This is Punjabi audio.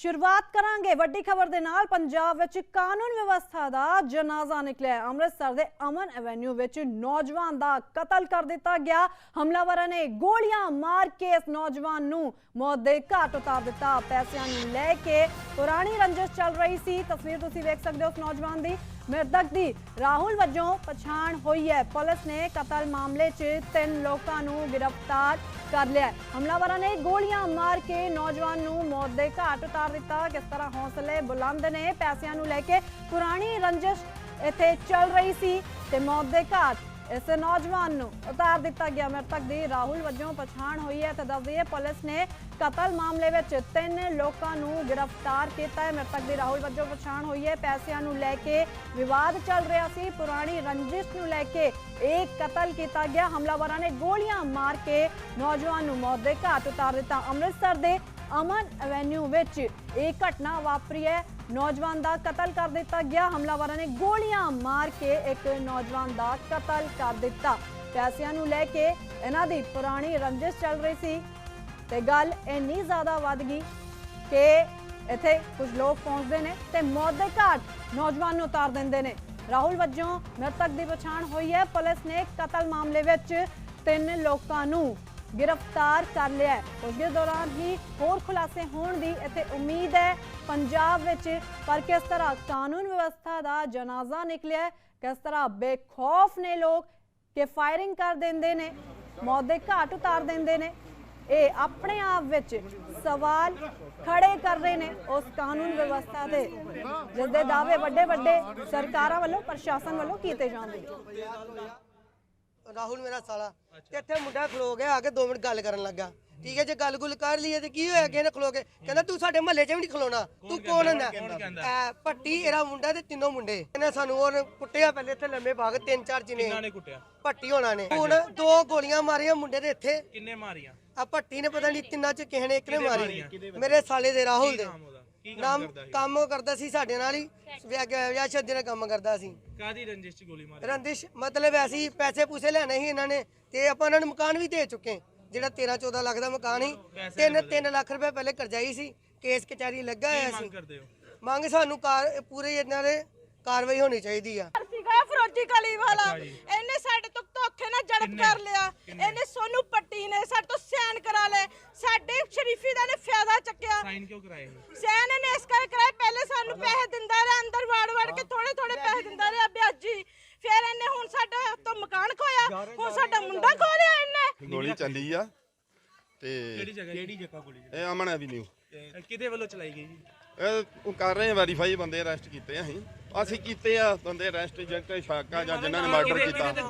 ਸ਼ੁਰੂਆਤ ਕਰਾਂਗੇ ਵੱਡੀ ਖਬਰ ਦੇ ਨਾਲ। ਪੰਜਾਬ ਵਿੱਚ ਕਾਨੂੰਨ ਵਿਵਸਥਾ ਦਾ ਜਨਾਜ਼ਾ ਨਿਕਲਿਆ। ਅੰਮ੍ਰਿਤਸਰ ਦੇ ਅਮਨ ਐਵੇਨਿਊ ਵਿੱਚ ਨੌਜਵਾਨ ਦਾ ਕਤਲ ਕਰ ਦਿੱਤਾ ਗਿਆ। ਹਮਲਾਵਰਾਂ ਨੇ ਗੋਲੀਆਂ ਮਾਰ ਕੇ ਇਸ ਨੌਜਵਾਨ ਨੂੰ ਮੌਤ ਦੇ ਘਾਟ ਉਤਾਰ ਦਿੱਤਾ। ਪੈਸਿਆਂ ਨੂੰ ਲੈ ਕੇ ਪੁਰਾਣੀ ਰੰਜਿਸ਼ ਚੱਲ ਰਹੀ ਸੀ। ਤਸਵੀਰ ਤੁਸੀਂ ਵੇਖ ਸਕਦੇ ਹੋ ਉਸ ਨੌਜਵਾਨ ਦੀ। ਮ੍ਰਿਤਕ ਦੀ ਰਾਹੁਲ ਵਜੋਂ ਪਛਾਣ ਹੋਈ ਹੈ। ਪੁਲਿਸ ਨੇ ਕਤਲ ਮਾਮਲੇ 'ਚ ਤਿੰਨ ਲੋਕਾਂ ਨੂੰ ਗ੍ਰਿਫਤਾਰ ਕਰ ਲਿਆ ਹਮਲਾਵਰਾਂ ਨੇ ਗੋਲੀਆਂ ਮਾਰ ਕੇ ਨੌਜਵਾਨ ਨੂੰ ਮੌਤ ਦੇ ਘਾਟ ਉਤਾਰ ਦਿੱਤਾ। ਕਿਸ ਤਰ੍ਹਾਂ ਹੌਸਲੇ ਬੁਲੰਦ ਨੇ ਪੈਸਿਆਂ ਨੂੰ ਲੈ ਕੇ ਪੁਰਾਣੀ ਰੰਜਿਸ਼ ਇੱਥੇ ਚੱਲ ਰਹੀ ਸੀ ਤੇ ਮੌਤ ਦੇ ਘਾਟ ਇਸ ਨੌਜਵਾਨ ਨੂੰ ਉਤਾਰ ਦਿੱਤਾ ਗਿਆ। ਮ੍ਰਿਤਕ ਦੀ ਰਾਹੁਲ ਵਜੋਂ ਪਛਾਣ ਹੋਈ ਹੈ ਤੇ ਦੱਸ ਦਈਏ ਪੁਲਿਸ ਨੇ ਕਤਲ ਮਾਮਲੇ ਵਿੱਚ ਤਿੰਨ ਲੋਕਾਂ ਨੂੰ ਗ੍ਰਿਫਤਾਰ ਕੀਤਾ ਹੈ। ਮ੍ਰਿਤਕ ਦੀ ਰਾਹੁਲ ਵਜੋਂ ਪਛਾਣ ਹੋਈ ਹੈ। ਪੈਸਿਆਂ ਨੂੰ ਲੈ ਕੇ ਵਿਵਾਦ ਚੱਲ ਰਿਹਾ ਸੀ। ਪੁਰਾਣੀ ਰੰਜਿਸ਼ ਨੂੰ ਲੈ ਕੇ ਇਹ ਕਤਲ ਕੀਤਾ ਗਿਆ। ਹਮਲਾਵਰਾਂ ਨੇ ਗੋਲੀਆਂ ਮਾਰ ਕੇ ਨੌਜਵਾਨ ਨੂੰ ਮੌਤ ਦੇ ਘਾਟ ਉਤਾਰ ਦਿੱਤਾ। ਅੰਮ੍ਰਿਤਸਰ ਦੇ ਅਮਨ ਐਵੇਨਿਊ ਵਿੱਚ ਇਹ ਘਟਨਾ ਵਾਪਰੀ ਹੈ। ਨੌਜਵਾਨ ਦਾ ਕਤਲ ਕਰ ਦਿੱਤਾ ਗਿਆ। ਹਮਲਾਵਰਾਂ ਨੇ ਗੋਲੀਆਂ ਮਾਰ ਕੇ ਇੱਕ ਨੌਜਵਾਨ ਦਾ ਕਤਲ ਕਰ ਦਿੱਤਾ। ਪੈਸਿਆਂ ਨੂੰ ਲੈ ਕੇ ਇਹਨਾਂ ਦੀ ਪੁਰਾਣੀ ਰੰਜਿਸ਼ ਚੱਲ ਰਹੀ ਸੀ। ਤੇ ਗੱਲ ਇੰਨੀ ਜ਼ਿਆਦਾ ਵੱਧ ਗਈ ਕਿ ਇੱਥੇ ਕੁਝ ਲੋਕ ਪਹੁੰਚਦੇ ਨੇ ਤੇ ਮੌਤ ਦੇ ਘਾਟ ਨੌਜਵਾਨ ਨੂੰ ਉਤਾਰ ਦਿੰਦੇ ਨੇ। ਰਾਹੁਲ ਵਜੋਂ ਮ੍ਰਿਤਕ ਦੀ ਪਛਾਣ ਹੋਈ ਹੈ। ਪੁਲਿਸ ਨੇ ਕਤਲ ਮਾਮਲੇ ਵਿੱਚ ਤਿੰਨ ਲੋਕਾਂ ਨੂੰ ਗ੍ਰਿਫਤਾਰ ਕਰ ਲਿਆ ਹੈ। ਉਸ ਦੇ ਦੌਰਾਨ ਹੀ ਹੋਰ ਖੁਲਾਸੇ ਹੋਣ ਦੀ ਇੱਥੇ ਉਮੀਦ ਹੈ। ਪੰਜਾਬ ਵਿੱਚ ਪਰ ਕਿਸ ਤਰ੍ਹਾਂ ਕਾਨੂੰਨ ਵਿਵਸਥਾ ਦਾ ਜਨਾਜ਼ਾ ਨਿਕਲਿਆ ਕਿਸ ਤਰ੍ਹਾਂ ਬੇਖੌਫ ਨੇ ਲੋਕ ਕਿ ਫਾਇਰਿੰਗ ਕਰ ਦਿੰਦੇ ਨੇ, ਮੌਤ ਦੇ ਘਾਟ ਉਤਾਰ ਦਿੰਦੇ ਨੇ, ਇਹ ਆਪਣੇ ਆਪ ਵਿੱਚ ਸਵਾਲ ਖੜੇ ਕਰ ਰਹੇ ਨੇ ਉਸ ਕਾਨੂੰਨ ਵਿਵਸਥਾ ਦੇ, ਜਿਸ ਦੇ ਦਾਅਵੇ ਵੱਡੇ ਵੱਡੇ ਸਰਕਾਰਾਂ ਵੱਲੋਂ, ਪ੍ਰਸ਼ਾਸਨ ਵੱਲੋਂ ਕੀਤੇ ਜਾਂਦੇ ਨੇ ਰਾਹੁਲ ਮੇਰਾ ਸਾਲਾ। ਤੇ ਇੱਥੇ ਮੁੰਡਾ ਖਲੋ ਗਿਆ ਆ ਕੇ 2 ਮਿੰਟ ਗੱਲ ਕਰਨ ਲੱਗਾ। ਠੀਕ ਹੈ ਜੇ ਗੱਲ ਗੁੱਲ ਕਰ ਲਈਏ ਤੇ ਕੀ ਹੋਇਆ ਨੇ ਖਲੋ ਕੇ? ਕਹਿੰਦਾ ਤੂੰ ਸਾਡੇ ਮਹੱਲੇ 'ਚ ਵੀ ਨਹੀਂ ਖਲੋਣਾ ਤੂੰ ਕੌਣ ਹੁੰਦਾ? ਐ ਭੱਟੀ ਇਹਦਾ ਮੁੰਡਾ ਤੇ ਤਿੰਨੋਂ ਮੁੰਡੇ। ਇਹਨੇ ਸਾਨੂੰ ਉਹ ਕੁੱਟਿਆ ਪਹਿਲੇ ਇੱਥੇ ਲੰਮੇ ਭਾਗ ਤਿੰਨ ਚਾਰ ਕਿੰਨਾ ਜਿਨੇ ਨੇ ਕੁੱਟਿਆ? ਭੱਟੀ ਹੋਣਾ ਨੇ। ਹੁਣ ਦੋ ਗੋਲੀਆਂ ਮਾਰੀਆਂ ਮੁੰਡੇ ਦੇ ਇੱਥੇ। ਕਿੰਨੇ ਮਾਰੀਆਂ? ਆ ਭੱਟੀ ਨੇ ਪਤਾ ਨਹੀਂ ਤਿੰਨਾਂ 'ਚ ਕਿਸੇ ਨੇ ਇੱਕ ਨੇ ਮਾਰੀ? ਮੇਰੇ ਸਾਲੇ ਦੇ ਰਾਹੁਲ ਦੇ। ਕੀ ਕੰਮ ਨਾਮ ਕਰਦਾ ਸੀ? ਕੰਮ ਕਰਦਾ ਸੀ ਸਾਡੇ ਨਾਲ ਹੀ। ਵਿਆਹ ਵਿਆਹ ਸ਼ਾਦੀ ਦਾ ਕੰਮ ਕਰਦਾ ਸੀ। ਕਾਦੀ ਰੰਜਿਸ਼ ਚ ਗੋਲੀ ਮਾਰੀ? ਰੰਦਿਸ਼ ਮਤਲਬ ਐਸੀ ਪੈਸੇ ਪੂਸੇ ਲੈਣੇ ਸੀ ਇਹਨਾਂ ਨੇ ਤੇ ਆਪਾਂ ਇਹਨਾਂ ਨੂੰ ਮਕਾਨ ਵੀ ਦੇ ਚੁੱਕੇ ਜਿਹੜਾ 13 14 ਲੱਖ ਦਾ ਮਕਾਨ ਸੀ। ਤਿੰਨ 3 ਲੱਖ ਰੁਪਏ ਪਹਿਲੇ ਕਰਜ਼ਾਈ ਸੀ। ਕੇਸ ਕਚਹਿਰੀ ਲੱਗਾ ਹੋਇਆ ਸੀ। ਮੰਗ ਕਰਦੇ ਹੋ? ਮੰਗ ਸਾਨੂੰ ਕਾਰ ਪੂਰੇ ਇਹਨਾਂ ਦੇ ਕਾਰਵਾਈ ਹੋਣੀ ਚਾਹੀਦੀ ਆ। ਸੀਗਾ ਫਰੋਜੀ ਕਲੀ ਵਾਲਾ। ਇਹਨੇ ਸਾਡੇ ਤੋਂ ਧੋਖੇ ਨਾਲ ਜੜਪ ਕਰ ਲਿਆ। ਇਹਨੇ ਸੋਨੂੰ ਪੱਟੀ ਨੇ ਸਾਡੇ ਤੋਂ ਸੈਨ ਕਰਾ ਲਏ ਸਾਡੇ ਸ਼ਰੀਫੀ ਦਾ ਨੇ ਫਾਇਦਾ ਚੱਕਿਆ ਸਾਈਨ ਕਿਉਂ ਕਰਾਏ? ਸੈਨ ਨੇ ਇਸ ਕਰਕੇ ਕਰਾਇਆ ਪਹਿਲੇ ਸਾਨੂੰ ਪੈਸੇ ਦਿੰਦਾ ਰਿਹਾ ਅੰਦਰ ਵਾੜ ਵਾੜ ਕੇ ਥੋੜੇ ਥੋੜੇ ਪੈਸੇ ਦਿੰਦਾ ਰਿਹਾ ਵਿਆਜੀ ਫਿਰ ਇਹਨੇ ਹੁਣ ਸਾਡਾ ਤੋਂ ਮਕਾਨ ਖੋਇਆ ਹੁਣ ਸਾਡਾ ਮੁੰਡਾ ਖੋ ਲਿਆ ਇਹਨੇ। ਗੋਲੀ ਚੱਲੀ ਆ ਤੇ ਕਿਹੜੀ ਜਗ੍ਹਾ ਕਿਹੜੀ ਜਗ੍ਹਾ ਗੋਲੀ ਇਹ ਅਮਨ ਐਵੀਨਿਊ। ਕਿਹਦੇ ਵੱਲੋਂ ਚਲਾਈ ਗਈ ਜੀ? ਇਹ ਉਹ ਕਰ ਰਹੇ ਆ ਵੈਰੀਫਾਈ ਬੰਦੇ ਅਰੈਸਟ ਕੀਤੇ ਆ ਅਸੀਂ। ਅਸੀਂ ਕੀਤੇ ਆ ਬੰਦੇ ਅਰੈਸਟ ਜਿਹੜੇ ਸ਼ਾਕਾ ਜਾਂ ਜਿਨ੍ਹਾਂ ਨੇ ਮਰਡਰ ਕੀਤਾ।